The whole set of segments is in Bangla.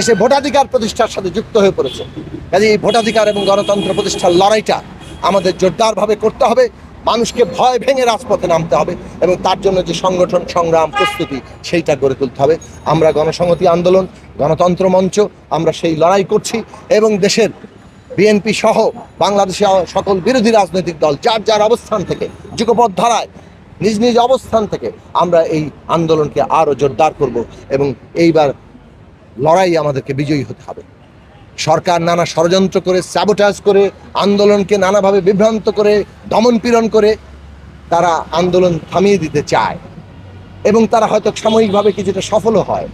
দেশে ভোটাধিকার প্রতিষ্ঠার সাথে যুক্ত হয়ে পড়েছে। কাজে এই ভোটাধিকার এবং গণতন্ত্র প্রতিষ্ঠার লড়াইটা আমাদের জোরদারভাবে করতে হবে। মানুষকে ভয় ভেঙে রাজপথে নামতে হবে এবং তার জন্য যে সংগঠন, সংগ্রাম, প্রস্তুতি, সেইটা গড়ে তুলতে হবে। আমরা গণসংহতি আন্দোলন, গণতন্ত্র মঞ্চ, আমরা সেই লড়াই করছি এবং দেশের বিএনপি সহ বাংলাদেশে সকল বিরোধী রাজনৈতিক দল, যার যার অবস্থান থেকে যুগপথ ধারায় নিজ নিজ অবস্থান থেকে আমরা এই আন্দোলনকে আরও জোরদার করব এবং এইবার লড়াই আমাদেরকে বিজয়ী হতে হবে। সরকার নানা ষড়যন্ত্র করে স্যাবোটাজ করে আন্দোলনকে নানাভাবে বিভ্রান্ত করে দমন পীড়ন করে তারা আন্দোলন থামিয়ে দিতে চায়। এবং তারা হয়তো সাময়িকভাবে কিছুটা সফলও হয়।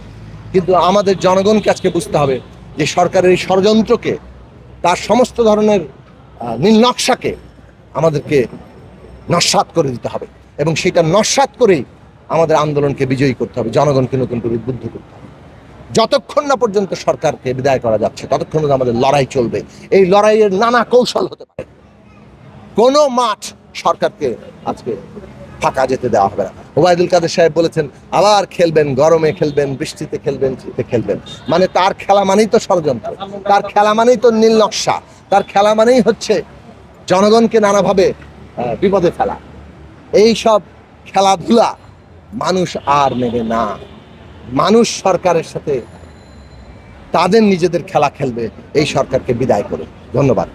কিন্তু আমাদের জনগণকে আজকে বুঝতে হবে যে সরকারের এই ষড়যন্ত্রকে তার সমস্ত ধরনের আহ, নীল নকশাকে আমাদেরকে নস্বাত করে দিতে হবে। এবং সেটা নস্বাত করেই আমাদের আন্দোলনকে বিজয়ী করতে হবে জনগণকে নতুন করে উদ্বুদ্ধ করতে হবে। যতক্ষণ না পর্যন্ত সরকারকে বিদায় করা যাচ্ছে, ততক্ষণ আমাদের লড়াই চলবে। এই লড়াইয়ের নানা কৌশল হতে পারে। কোনো মাঠ সরকারকে আজকে ফাঁকা যেতে দেওয়া হবে না। ওবায়দুল কাদের সাহেব বলেছেন, আবার খেলবেন, গরমে খেলবেন, বৃষ্টিতে খেলবেন, শীতে খেলবেন। মানে তার খেলা মানেই তো ষড়যন্ত্র, তার খেলা মানেই তো নীল নকশা, তার খেলা মানেই হচ্ছে জনগণকে নানাভাবে বিপদে ফেলা। এই সব খেলাধুলা মানুষ আর নেবে না। মানুষ সরকারের সাথে তাদের নিজেদের খেলা খেলবে এই সরকারকে বিদায় করে ধন্যবাদ।